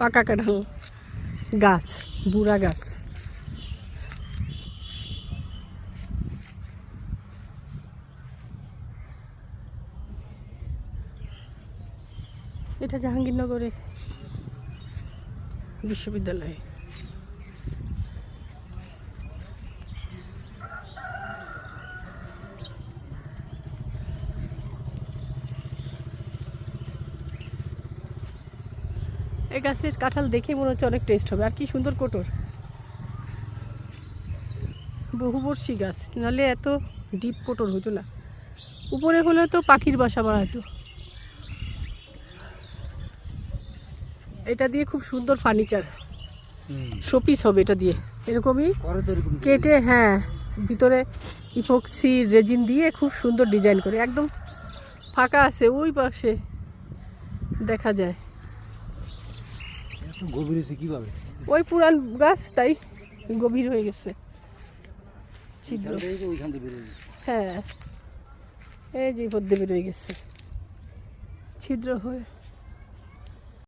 পাকা কাঁঠাল গাছ বুড়া গাছ। এটা জাহাঙ্গীরনগরে বিশ্ববিদ্যালয়। এই গাছের কাঁঠাল দেখে মনে হচ্ছে অনেক টেস্ট হবে। আর কি সুন্দর কোটর। বহুবর্ষী গাছ। নাহলে এত ডিপ কোটর হতো না। উপরে হলে তো পাখির বাসা বানাতো এটা দিয়ে খুব সুন্দর ফার্নিচার শোপিস হবে এটা দিয়ে। এরকমই কেটে হ্যাঁ ভিতরে ইপক্সি রেজিন দিয়ে খুব সুন্দর ডিজাইন করে। একদম ফাঁকা আছে ওই পাশে দেখা যায়। গভীর হয়েছে কীভাবে? ওই পুরান গাছ তাই গভীর হয়ে গেছে। ছিদ্র। হ্যাঁ। এই যে পদ্মে বেরোয় গেছে। ছিদ্র হয়ে